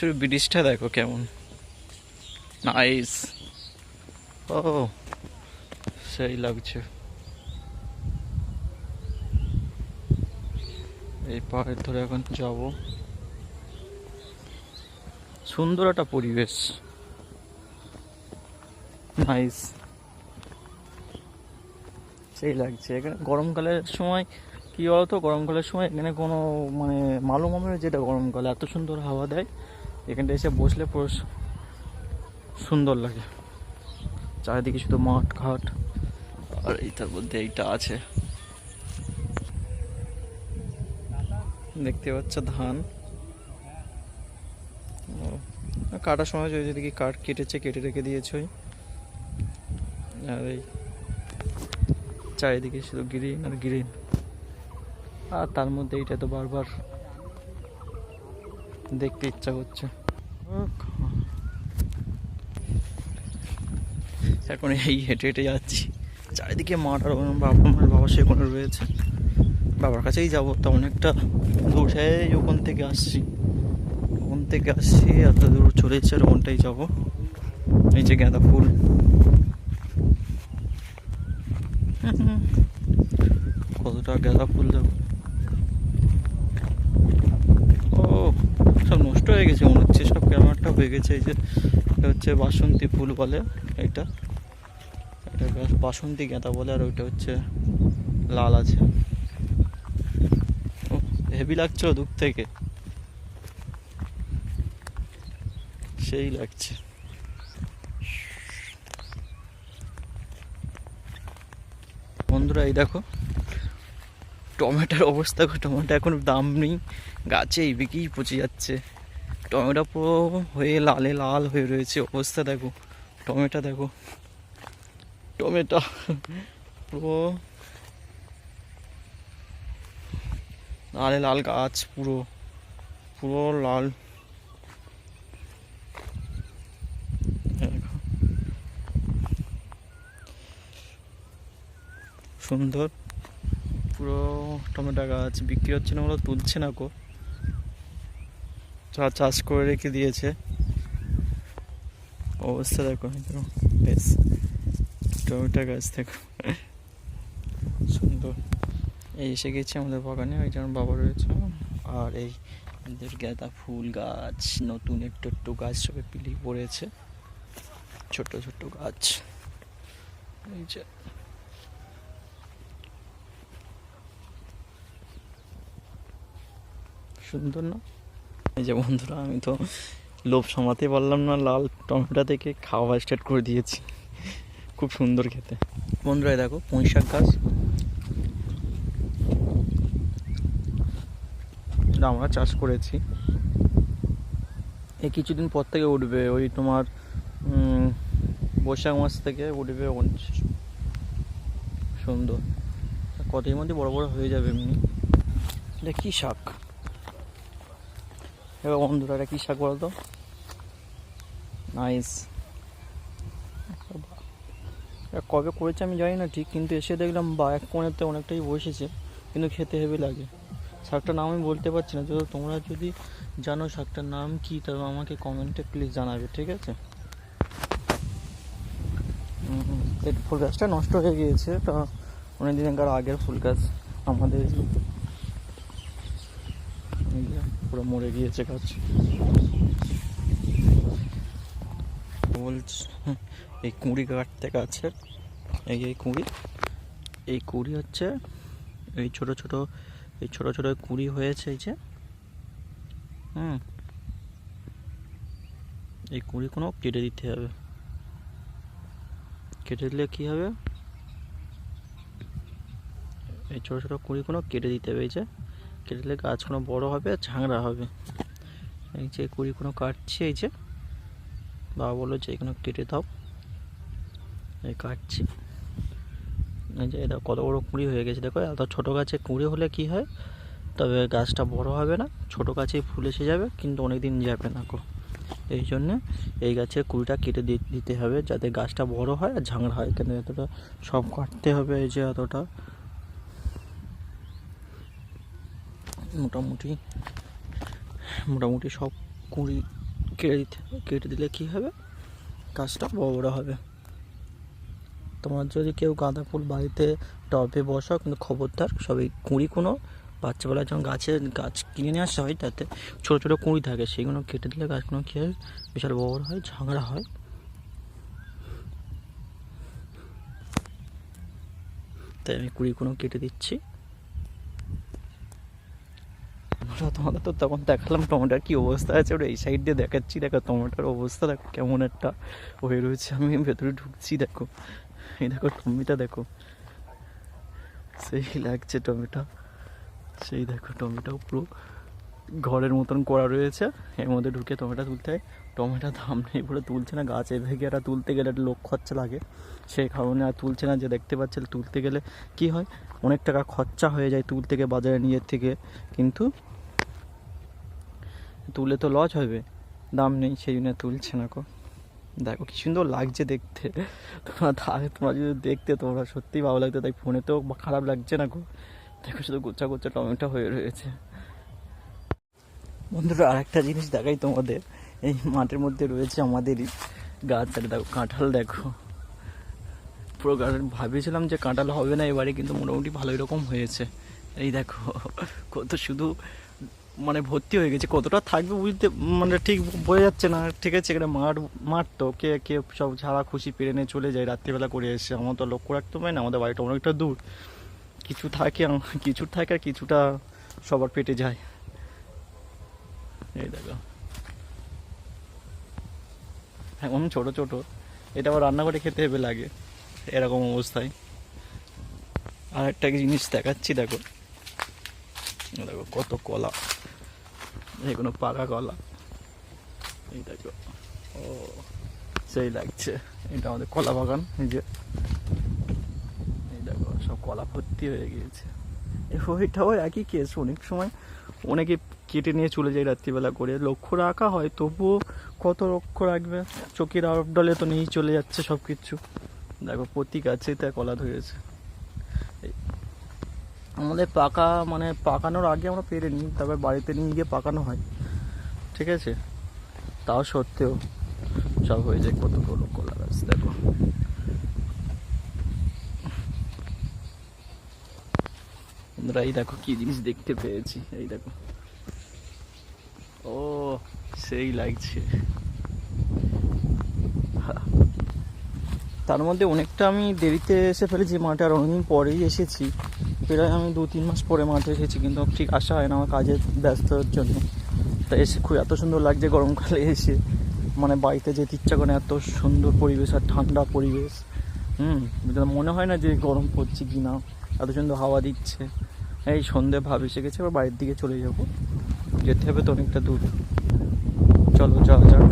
শুধু ব্রিজটা দেখো কেমন। নাইস ও সেই লাগছে। এই পাহাড় ধরে এখন যাব। সুন্দর একটা পরিবেশ। নাইস সেই লাগছে। এখানে গরমকালের সময় কি বলতো? গরমকালের সময় এখানে কোনো মানে মালুম যেটা গরমকালে এত সুন্দর হাওয়া দেয় এখানটা এসে বসলে পুরো সুন্দর লাগে। চারিদিকে শুধু মাঠ, ঘাট। আর এইটার মধ্যে এইটা আছে। দেখতে পাচ্ছ ধান। কাটার সময় যেদিকে কাঠ কেটেছে, কেটে রেখে দিয়েছে আর এই চারিদিকে শুধু গ্রিন আর গ্রিন আর তার মধ্যে এইটা তো বারবার দেখতে ইচ্ছা করছে। এখন এই হেঁটে হেঁটে যাচ্ছি। চারিদিকে মাঠ আর বাবা মার বাবা সেখানে রয়েছে। বাবার কাছেই যাব, তা অনেকটা দূর। ওখান থেকে আসছি। ওখান থেকে আসছি, এত দূর চলে আর ওখানটাই যাব। এই যে গাঁদা ফুল। কতটা গাঁদা ফুল দেখো ও সব নষ্ট হয়ে গেছে, মনে হচ্ছে। সব ক্যামেরাটা হয়ে গেছে, এই যে এটা হচ্ছে বাসন্তী ফুল বলে এটা। বাস- বাসন্তী গাঁদা বলে, আর ওইটা হচ্ছে লাল আছে। হেভি লাগছে দূর থেকে। সেই লাগছে। বন্ধুরা, এই দেখো, টমেটোর অবস্থা টমেটো এখন দাম নেই গাছে এই বিকেই পচে যাচ্ছে। টমেটো পুরো হয়ে লালে লাল হয়ে রয়েছে অবস্থা, দেখো। টমেটো দেখো। টমেটো পুরো লালে লাল গাছ, পুরো পুরো লাল। সুন্দর পুরো টমেটো গাছ, বিক্রি হচ্ছে না বলে তুলছে না কো চাষ করে রেখে দিয়েছে। অবস্থা দেখো দেখো বেশ। টমেটো গাছ দেখো। সুন্দর। এই এসে গেছে আমাদের বাগানে, ওই যেমন বাবা রয়েছে। আর এই আমাদের গাঁদা ফুল গাছ, নতুন একটু একটু গাছ সবে পিলি পড়েছে। ছোট ছোট গাছ। এই যে। সুন্দর না? এই যে বন্ধুরা, আমি তো লোভ সামাতে পারলাম না, লাল টমেটো থেকে খাওয়া স্টার্ট করে দিয়েছি। খুব সুন্দর খেতে। বন্ধুরা দেখো, পুঁই শাক গাছ। আমরা চাষ করেছি। এই কিছুদিন পর থেকে উঠবে, ওই তোমার বৈশাখ মাস থেকে উঠবে সুন্দর। কতই মধ্যে বড় বড় হয়ে যাবে এমনি। এটা কী শাক? এবার বন্ধুরা, এটা কী শাক বলতো? নাইস কবে করেছে আমি জানি না ঠিক, কিন্তু এসে দেখলাম বা, এক কোণেতে অনেকটাই বসেছে, কিন্তু খেতে হেভি লাগে। শাকটার নাম আমি বলতে পারছি না যদি তোমরা যদি জানো শাকটার নাম কি, তবে আমাকে কমেন্টে প্লিজ জানাবে, ঠিক আছে? ফুল গাছটা নষ্ট হয়ে গিয়েছে, তা অনেক দিনকার আগের ফুল গাছ আমাদের পুরো মরে গিয়েছে গাছ। এই কুঁড়ি কাটতে গাছের এই এই কুঁড়ি এই কুঁড়ি হচ্ছে, এই ছোট ছোট, এই ছোট ছোট কুঁড়ি হয়েছে এই যে, হুম, এই কুঁড়ি কোনো কেটে দিতে হবে। কেটে দিলে কী হবে? এই ছোটো ছোটো কুঁড়িগুলো কেটে দিতে হবে এই যে কেটে দিলে গাছগুলো বড় হবে আর ঝাংড়া হবে। এই যে কুঁড়িগুলো কাটছি, এই যে। বাবা বলল যে এগুলো কেটে দাও। এই কাটছি। এই যে, এটা কত বড় কুঁড়ি হয়ে গেছে, দেখো। এত ছোটো গাছে কুঁড়ি হলে কি হয়? তবে গাছটা বড় হবে না, ছোটো গাছেই ফুল এসে যাবে, কিন্তু অনেক দিন যাবে না কো এই জন্যে এই গাছের কুড়িটা কেটে দিতে হবে, যাতে গাছটা বড় হয় আর ঝাংড়া হয়। কেন এতটা সব কাটতে হবে, এই যে এতটা। মোটামুটি মোটামুটি সব কুড়ি কেটে দিতে, কেটে দিলে কী হবে? গাছটা বড় বড় হবে। তোমার যদি কেউ গাঁদা ফুল বাড়িতে টবে বসাও, কিন্তু খবরদার, সবই কুঁড়ি কোনো, বাচ্চাবেলায় যখন গাছে গাছ কিনে নিয়ে আসা হয়, তাতে ছোটো ছোটো কুঁড়ি থাকে, সেগুলো কেটে দিলে গাছগুলো কী হয়? বিশাল বড় হয়, ঝাঁকড়া হয়। তাই আমি কুড়িগুলো কেটে দিচ্ছি। আমরা তোমাদের তো তখন দেখালাম টমেটোর কি অবস্থা আছে। ওটা এই সাইড দিয়ে দেখাচ্ছি। দেখো টমেটোর অবস্থা, দেখো কেমন একটা হয়ে রয়েছে। আমি ভেতরে ঢুকছি, দেখো। এই দেখো টমেটো, দেখো। সেই লাগছে টমেটো। সেই দেখো টমেটো পুরো ঘরের মতন করা রয়েছে। এর মধ্যে ঢুকে টমেটো তুলতে হয়। টমেটো দাম নেই পুরো তুলছে না, গাছে ভেঙে একটা তুলতে গেলে একটা লোক খরচা লাগে। সেই কারণে আর তুলছে না যে দেখতে পাচ্ছে, তুলতে গেলে কি হয়? অনেক টাকা খরচা হয়ে যায় তুলতে গিয়ে বাজারে নিজের থেকে। কিন্তু তুলে তো লস হবে। দাম নেই, সেই জন্য তুলছে না কো। দেখো কি সুন্দর লাগছে দেখতে। তোমরা তোমরা যদি দেখতে তোমরা সত্যিই ভালো লাগতো, তাই ফোনে তো খারাপ লাগছে না গো। দেখো শুধু গোচ্ছা গোচ্ছা টমেটো হয়ে রয়েছে। বন্ধুরা, আরেকটা জিনিস দেখাই তোমাদের। এই মাঠের মধ্যে রয়েছে আমাদেরই গাছ। আর দেখো কাঁঠাল, দেখো। পুরো গার্ডেন ভাবিয়েছিলাম যে কাঁঠাল হবে না এবারে, কিন্তু মোটামুটি ভালোই রকম হয়েছে। এই দেখো, কত শুধু মানে ভর্তি হয়ে গেছে। কতটা থাকবে বুঝতে মানে ঠিক বোঝা যাচ্ছে না। ঠিক আছে, এখানে মাঠ মাঠ তো। কে কে সব ছাড়া খুশি পেরে নিয়ে চলে যায়, রাত্রিবেলা করে এসে। আমার তো লক্ষ্য রাখতে পারি না, আমাদের বাড়িটা অনেকটা দূর। কিছু থাকে কিছু থাকে আর কিছুটা সবার পেটে যায়। এই দেখো। এখন ছোট ছোট। এটা আবার রান্না করে খেতে হেবে লাগে। এরকম অবস্থায়। আর একটা জিনিস দেখাচ্ছি, দেখো। দেখো, কত কলা। কোনো পাকা কলা। এই দেখো। ও, সেই লাগছে। এটা আমাদের কলা বাগান, এই যে। এই দেখো, সব কলা ভর্তি হয়ে গিয়েছে। ওইটাও একই কেস অনেক সময় অনেকে কেটে নিয়ে চলে যায় রাত্রিবেলা করে। লক্ষ্য রাখা হয়, তবুও কত লক্ষ্য রাখবে? চোখের আবডলে তো নিয়েই চলে যাচ্ছে সব কিছু দেখো, প্রতি গাছে তা কলা ধরেছে। আমাদের পাকা মানে পাকানোর আগে আমরা পেরে নিই, তারপর বাড়িতে নিয়ে গিয়ে পাকানো হয়। ঠিক আছে? তাও সত্ত্বেও, সব হয়ে যায় কত বড় কলা গাছ, দেখো। বন্ধুরা, এই দেখো কি জিনিস দেখতে পেয়েছি, এই দেখো। ও, সেই লাগছে। তার মধ্যে অনেকটা আমি দেরিতে এসে ফেলেছি, মাঠে আর অনেকদিন পরেই এসেছি। প্রায় আমি দু, তিন মাস পরে মাঠে এসেছি, কিন্তু ঠিক আসা হয় না আমার কাজের ব্যস্ততার জন্য। তা এসে খুব এত সুন্দর লাগছে গরমকালে এসে। মানে বাড়িতে যেতে ইচ্ছা করে এত সুন্দর পরিবেশ আর ঠান্ডা পরিবেশ। হুম মনে হয় না যে গরম পড়ছে কি না, এত সুন্দর হাওয়া দিচ্ছে। এই সন্ধে ভাব এসে গেছে, এবার বাড়ির দিকে চলে যাব। যেতে হবে তো অনেকটা দূর। চলো, যাওয়া যাক।